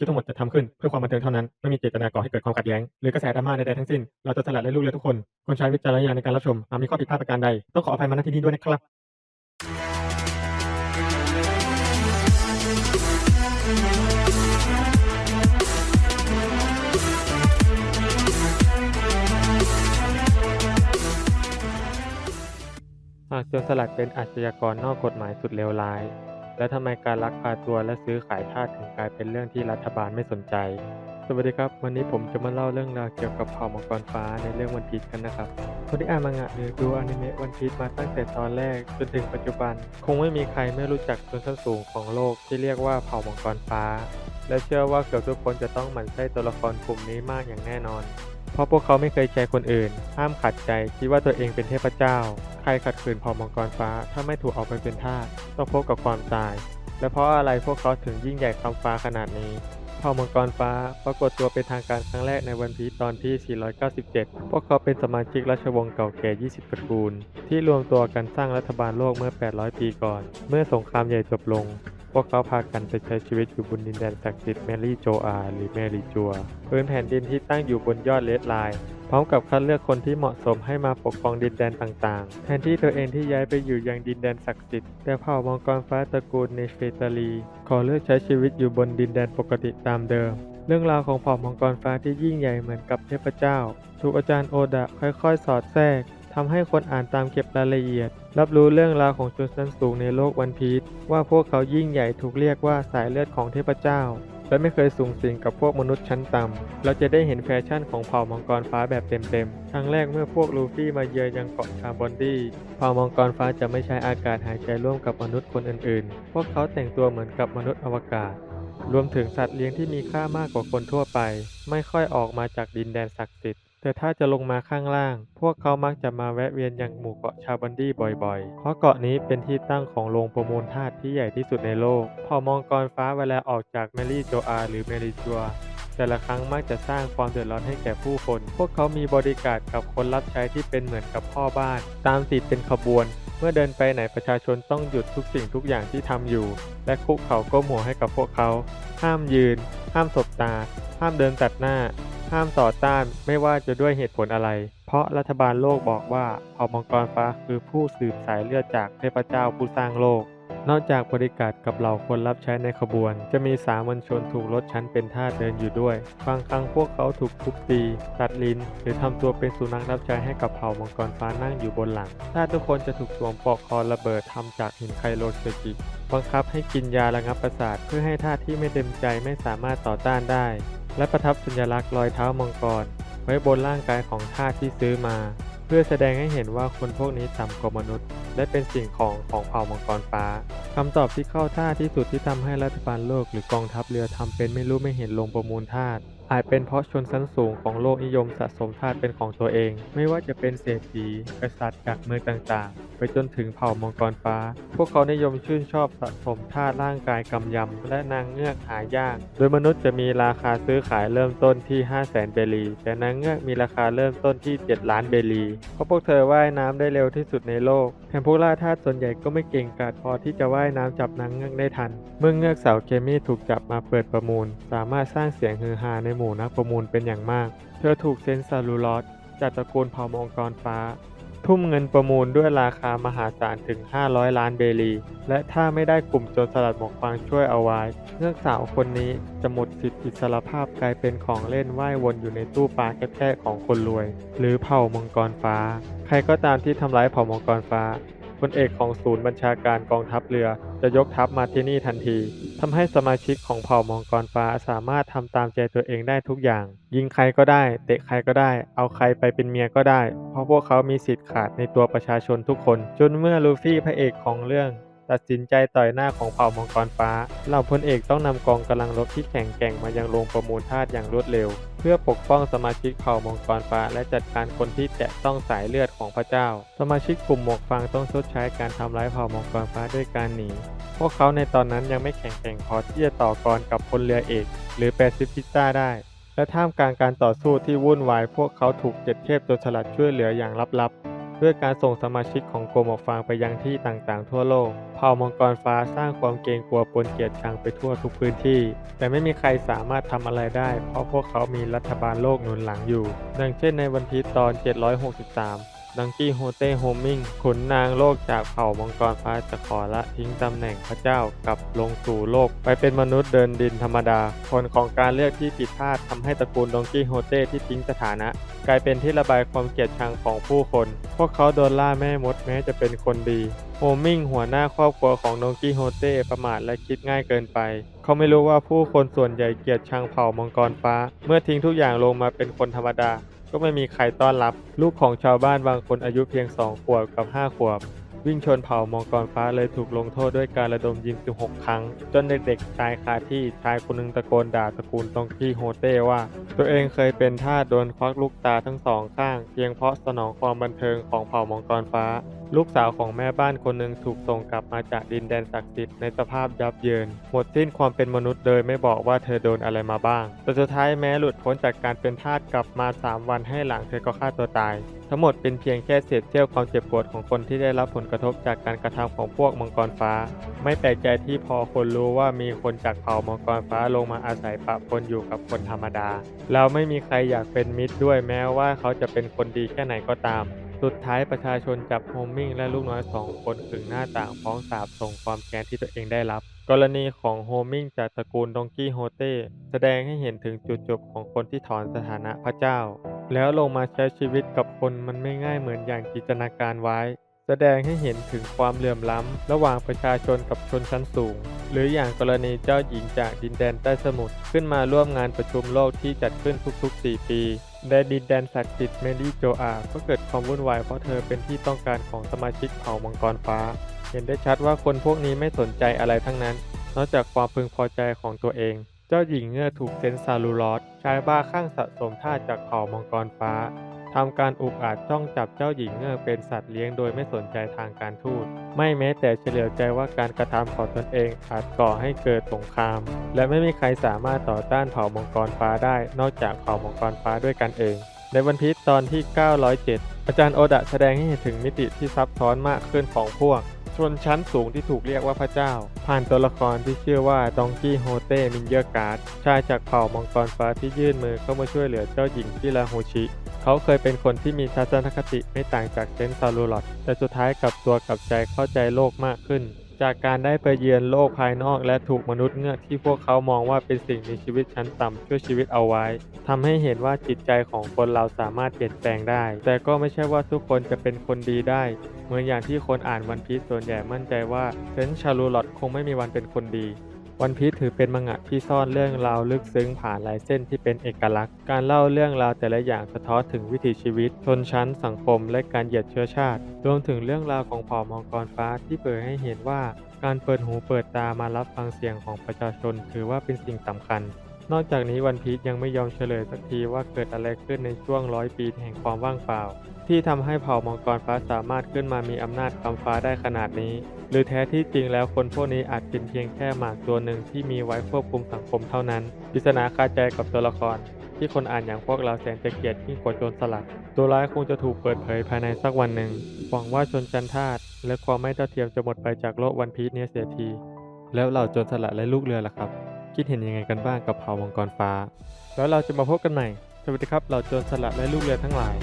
ที่ทั้งหมดจะทำขึ้นเพื่อความบันเทิงเท่านั้น ไม่มีเจตนาก่อให้เกิดความขัดแย้ง หรือกระแสดราม่าใดๆทั้งสิ้น เราจะสลัดและลูกเรือทุกคนควรใช้วิจารณญาณในการรับชมหากมีข้อผิดพลาดประการใด ต้องขออภัยมาณที่นี้ด้วยนะครับหากโจรสลัดเป็นอาชญากรนอกกฎหมายสุดเลวร้าย แล้วทำไมการลักพาตัวและซื้อขายทาสถึงกลายเป็นเรื่องที่รัฐบาลไม่สนใจ สวัสดีครับ วันนี้ผมจะมาเล่าเรื่องราวเกี่ยวกับเผ่ามังกรฟ้าในเรื่องวันพีชกันนะครับคนที่อ่านมังงะหรือดูอนิเมะวันพีชมาตั้งแต่ตอนแรกจนถึงปัจจุบัน คงไม่มีใครไม่รู้จักชนชั้นสูงของโลกที่เรียกว่าเผ่ามังกรฟ้า และเชื่อว่าเกือบทุกคนจะต้องหมั่นไส้ตัวละครกลุ่มนี้มากอย่างแน่นอน เพราะพวกเขาไม่เคยแคร์คนอื่น ห้ามขัดใจคิดว่าตัวเองเป็นเทพเจ้า ใครขัดขืนเผ่ามังกรฟ้า ถ้าไม่ถูกเอาไปเป็นทาสต้องพบกับความตาย และเพราะอะไรพวกเขาถึงยิ่งใหญ่คำฟ้าขนาดนี้เผ่ามังกรฟ้าปรากฏตัวเป็นทางการครั้งแรกในวันพีตอนที่ 497 พวกเขาเป็นสมาชิกราชวงศ์เก่าแก่ 20 ตระกูล ที่รวมตัวกันสร้างรัฐบาลโลกเมื่อ 800 ปีก่อน เมื่อสงครามใหญ่จบลง พวกเขาพากันไปใช้ชีวิตอยู่บนดินแดนศักดิ์สิทธิ์แมรี่โจอาหรือแมรี่จัวพื้นแผ่นดินที่ตั้งอยู่บนยอดเลดไลน์ พร้อมกับคัดเลือกคนที่เหมาะสมให้มาปกครองดินแดนต่างๆ แทนที่ตัวเองที่ย้ายไปอยู่ยังดินแดนศักดิ์สิทธิ์แต่เผ่ามังกรฟ้าตระกูลเนเฟตาลี ขอเลือกใช้ชีวิตอยู่บนดินแดนปกติตามเดิม เรื่องราวของเผ่ามังกรฟ้าที่ยิ่งใหญ่เหมือนกับเทพเจ้า ถูกอาจารย์โอดะค่อยๆ สอดแทรกทำให้คนอ่านตามเก็บรายละเอียด รับรู้เรื่องราวของชนชั้นสูงในโลกวันพีชว่าพวกเขายิ่งใหญ่ถูกเรียกว่าสายเลือดของเทพเจ้า และไม่เคยสูงสิงกับพวกมนุษย์ชั้นต่ำ เราจะได้เห็นแฟชั่นของเผ่ามังกรฟ้าแบบเต็มๆ ครั้งแรกเมื่อพวกลูฟี่มาเยือนยังเกาะชาบอนดี้ เผ่ามังกรฟ้าจะไม่ใช้อากาศหายใจร่วมกับมนุษย์คนอื่นๆ พวกเขาแต่งตัวเหมือนกับมนุษย์อวกาศ รวมถึงสัตว์เลี้ยงที่มีค่ามากกว่าคนทั่วไป ไม่ค่อยออกมาจากดินแดนศักดิ์สิทธิ์ แต่ถ้าจะลงมาข้างล่าง พวกเขามักจะมาแวะเวียนยังหมู่เกาะชาบันดี้บ่อยๆ เพราะเกาะนี้เป็นที่ตั้งของโรงประมูลธาตุที่ใหญ่ที่สุดในโลก พอมังกรฟ้าเวลาออกจากเมลี่โจอาหรือเมลิจัวแต่ละครั้งมักจะสร้างความเดือดร้อนให้แก่ผู้คน พวกเขามีบริการกับคนรับใช้ที่เป็นเหมือนกับพ่อบ้าน ตามติดเป็นขบวน เมื่อเดินไปไหนประชาชนต้องหยุดทุกสิ่งทุกอย่างที่ทำอยู่ และคุกเข่าก้มหัวให้กับพวกเขา ห้ามยืน ห้ามสบตา ห้ามเดินตัดหน้า ห้ามต่อต้านไม่ว่าจะด้วยเหตุผลอะไร เพราะรัฐบาลโลกบอกว่าเผ่ามังกรฟ้าคือผู้สืบสายเลือดจากเทพเจ้าผู้สร้างโลก นอกจากบริการกับเหล่าคนรับใช้ในขบวน จะมีสามัญชนถูกลดชั้นเป็นทาสเดินอยู่ด้วย บางครั้งพวกเขาถูกทุบตี ตัดลิ้น หรือทำตัวเป็นสุนัขรับใช้ให้กับเผ่ามังกรฟ้านั่งอยู่บนหลังทาสทุกคนจะถูกสวมปลอกคอระเบิดทำจากหินไคโลเซกิบังคับให้กินยาระงับประสาทเพื่อให้ทาสที่ไม่เต็มใจไม่สามารถต่อต้านได้ และประทับสัญลักษณ์รอยเท้ามังกร ไว้บนร่างกายของทาสที่ซื้อมา เพื่อแสดงให้เห็นว่าคนพวกนี้ต่ำกว่ามนุษย์ และเป็นสิ่งของของเผ่ามังกรฟ้าคำตอบที่เข้าท่าที่สุดที่ทำให้รัฐบาลโลกหรือกองทัพเรือทำเป็นไม่รู้ไม่เห็นลงประมูลทาส อาจเป็นเพราะชนชั้นสูงของโลกนิยมสะสมทาสเป็นของตัวเอง ไม่ว่าจะเป็นเศรษฐีกษัตริย์จากเมืองต่างๆ ไปจนถึงเผ่ามังกรฟ้า พวกเขานิยมชื่นชอบสะสมทาสร่างกายกำยำ และนางเงือกหายาก โดยมนุษย์จะมีราคาซื้อขายเริ่มต้นที่ 5 0 0แสนเบลีแต่นางเงือกมีราคาเริ่มต้นที่ 7 ล้านเบลีเพราะพวกเธอว่ายน้ำได้เร็วที่สุดในโลกแถมพวกล่าทาสส่วนใหญ่ก็ไม่เก่งกาจพอที่จะว่ายน้ำจับนางเงือกได้ทัน เมื่อเงือกสาวเคมีถูกจับมาเปิดประมูล สามารถสร้างเสียงฮือฮาในมู่นักประมูลเป็นอย่างมาก เธอถูกเซนซาลูลอสจากตระกูลเผ่ามังกรฟ้า ทุ่มเงินประมูลด้วยราคามหาศาลถึง 500 ล้านเบลี และถ้าไม่ได้กลุ่มโจรสลัดหมวกฟางช่วยเอาไว้ เงือกสาวคนนี้จะหมดสิทธิอิสรภาพกลายเป็นของเล่นว่ายวนอยู่ในตู้ปลาแค่ๆของคนรวย หรือเผ่ามังกรฟ้า ใครก็ตามที่ทำร้ายเผ่ามังกรฟ้า พลเอกของศูนย์บัญชาการกองทัพเรือจะยกทัพมาที่นี่ทันทีทำให้สมาชิกของเผ่ามังกรฟ้าสามารถทำตามใจตัวเองได้ทุกอย่าง ยิงใครก็ได้ เตะใครก็ได้ เอาใครไปเป็นเมียก็ได้ เพราะพวกเขามีสิทธิ์ขาดในตัวประชาชนทุกคน จนเมื่อลูฟี่พระเอกของเรื่อง ตัดสินใจต่อยหน้าของเผ่ามังกรฟ้า เหล่าพลเอกต้องนำกองกำลังรบที่แข็งแกร่งมายังโรงประมูลทาสอย่างรวดเร็ว เพื่อปกป้องสมาชิกเผ่ามังกรฟ้า และจัดการคนที่แตะต้องสายเลือดของพระเจ้า สมาชิกกลุ่มหมวกฟางต้องชดใช้การทำร้ายเผ่ามังกรฟ้าด้วยการหนี พวกเขาในตอนนั้นยังไม่แข็งแกร่งพอที่จะต่อกรกับพลเรือเอก หรือแปซิฟิก้าได้และท่ามกลางการต่อสู้ที่วุ่นวาย พวกเขาถูกเจ็ดเทพจรสลัดช่วยเหลืออย่างลับๆ ด้วยการส่งสมาชิกของกรมหมอกฟางไปยังที่ต่างๆ ทั่วโลก เผ่ามังกรฟ้าสร้างความเกรงกลัวปนเกลียดชังไปทั่วทุกพื้นที่ แต่ไม่มีใครสามารถทำอะไรได้ เพราะพวกเขามีรัฐบาลโลกหนุนหลังอยู่ ดังเช่นในวันพีตอน 763 ดังกี้โฮเต้โฮมิงขุนนางโลกจากเผ่ามังกรฟ้าจะขอละทิ้งตำแหน่งพระเจ้ากลับลงสู่โลก ไปเป็นมนุษย์เดินดินธรรมดา ผลของการเลือกที่ผิดพลาดทำให้ตระกูลดองกี้โฮเต้ที่ทิ้งสถานะ กลายเป็นที่ระบายความเกลียดชังของผู้คน พวกเขาโดนล่าแม่มดแม้จะเป็นคนดีโฮมิงหัวหน้าครอบครัวของดองกี้โฮเต้ประมาทและคิดง่ายเกินไป เขาไม่รู้ว่าผู้คนส่วนใหญ่เกลียดชังเผ่ามังกรฟ้า เมื่อทิ้งทุกอย่างลงมาเป็นคนธรรมดา ก็ไม่มีใครต้อนรับ ลูกของชาวบ้านบางคนอายุเพียง 2 ขวบกับ 5 ขวบ วิ่งชนเผ่ามังกรฟ้าเลยถูกลงโทษด้วยการระดมยิงถึง6ครั้ง จนเด็กๆตายคาที่ชายคนหนึงตะโกนด่าตระกูลตองกี้โฮเต้ว่า ตัวเองเคยเป็นทาสโดนควักลูกตาทั้งสองข้าง เพียงเพราะสนองความบันเทิงของเผ่ามังกรฟ้า ลูกสาวของแม่บ้านคนหนึ่งถูกส่งกลับมาจากดินแดนศักดิ์สิทธิ์ในสภาพยับเยิน หมดสิ้นความเป็นมนุษย์โดยไม่บอกว่าเธอโดนอะไรมาบ้าง แต่สุดท้ายแม้หลุดพ้นจากการเป็นทาสกลับมา 3 วันให้หลังเธอก็ฆ่าตัวตาย ทั้งหมดเป็นเพียงแค่เศษเสี้ยวความเจ็บปวดของคนที่ได้รับผลกระทบจากการกระทำของพวกมังกรฟ้า ไม่แปลกใจที่พอคนรู้ว่ามีคนจากเผ่ามังกรฟ้าลงมาอาศัยปะปนอยู่กับคนธรรมดาแล้วไม่มีใครอยากเป็นมิตรด้วยแม้ว่าเขาจะเป็นคนดีแค่ไหนก็ตาม สุดท้ายประชาชนจับโฮมมิงและลูกน้อยสองคนขึงหน้าต่างฟ้องสาบส่งความแค้นที่ตัวเองได้รับ กรณีของโฮมมิงจากตระกูลดองกี้โฮเต้แสดงให้เห็นถึงจุดจบของคนที่ถอนสถานะพระเจ้า แล้วลงมาใช้ชีวิตกับคนมันไม่ง่ายเหมือนอย่างจินตนาการไว้ แสดงให้เห็นถึงความเหลื่อมล้ำ ระหว่างประชาชนกับชนชั้นสูง หรืออย่างกรณีเจ้าหญิงจากดินแดนใต้สมุทรขึ้นมาร่วมงานประชุมโลกที่จัดขึ้นทุกๆ 4 ปีในดินแดนศักดิ์สิทธิ์เมลี่โจอา ก็เกิดความวุ่นวายเพราะเธอเป็นที่ต้องการของสมาชิกเผ่ามังกรฟ้า เห็นได้ชัดว่าคนพวกนี้ไม่สนใจอะไรทั้งนั้น นอกจากความพึงพอใจของตัวเอง เจ้าหญิงเงื่อถูกเซนซาลูลอสชายบ้าข้างสะสมท่าจากเผ่ามังกรฟ้า ทำการอุกอาจจ้องจับเจ้าหญิงเงื่อเป็นสัตว์เลี้ยงโดยไม่สนใจทางการทูต ไม่แม้แต่เฉลียวใจว่าการกระทำของตนเองอาจก่อให้เกิดสงคราม และไม่มีใครสามารถต่อต้านเผ่ามังกรฟ้าได้ นอกจากเผ่ามังกรฟ้าด้วยกันเอง ในวันพีชตอนที่ 907 อาจารย์โอดะแสดงให้เห็นถึงมิติที่ซับซ้อนมากขึ้นของพวกชนชั้นสูงที่ถูกเรียกว่าพระเจ้า ผ่านตัวละครที่ชื่อว่าดองกี้โฮเต้มินเยอร์การ์ดชายจากเผ่ามังกรฟ้าที่ยื่นมือเข้ามาช่วยเหลือเจ้าหญิงที่ลาโฮชิ เขาเคยเป็นคนที่มีทัศนคติไม่ต่างจากเซนซาลูลอดแต่สุดท้ายกลับตัวกลับใจเข้าใจโลกมากขึ้น จากการได้ไปเยือนโลกภายนอกและถูกมนุษย์เงือกที่พวกเขามองว่าเป็นสิ่งมีชีวิตชั้นต่ำช่วยชีวิตเอาไว้ทำให้เห็นว่าจิตใจของคนเราสามารถเปลี่ยนแปลงได้ แต่ก็ไม่ใช่ว่าทุกคนจะเป็นคนดีได้ เหมือนอย่างที่คนอ่านวันพีซส่วนใหญ่มั่นใจว่าเซนชาลูลอตคงไม่มีวันเป็นคนดี วันพีชถือเป็นมังงะที่ซ่อนเรื่องราวลึกซึ้งผ่านลายเส้นที่เป็นเอกลักษณ์ การเล่าเรื่องราวแต่ละอย่างสะท้อนถึงวิถีชีวิต ชนชั้น สังคม และการเหยียดเชื้อชาติ รวมถึงเรื่องราวของเผ่ามังกรฟ้าที่เผยให้เห็นว่า การเปิดหูเปิดตามารับฟังเสียงของประชาชน ถือว่าเป็นสิ่งสำคัญ นอกจากนี้วันพีชยังไม่ยอมเฉลยสักทีว่าเกิดอะไรขึ้นในช่วงร้อยปีแห่งความว่างเปล่า ที่ทำให้เผ่ามังกรฟ้าสามารถขึ้นมามีอำนาจคำฟ้าได้ขนาดนี้ หรือแท้ที่จริงแล้วคนพวกนี้อาจเป็นเพียงแค่หมากตัวหนึ่งที่มีไว้ควบคุมสังคมเท่านั้นปริศนาคาใจกับตัวละคร ที่คนอ่านอย่างพวกเราแสนจะเกลียดยิ่งกว่าโจรสลัด ตัวร้ายคงจะถูกเปิดเผยภายในสักวันหนึ่งหวังว่าชนชั้นทาสและความไม่เท่าเทียมจะหมดไปจากโลกวันพีชเนี้ยเสียที แล้วเหล่าโจรสลัดและลูกเรือล่ะครับ คิดเห็นยังไงกันบ้างกับเผ่ามังกรฟ้า แล้วเราจะมาพบกันใหม่สวัสดีครับเหล่าโจรสลัดและลูกเรือทั้งหลาย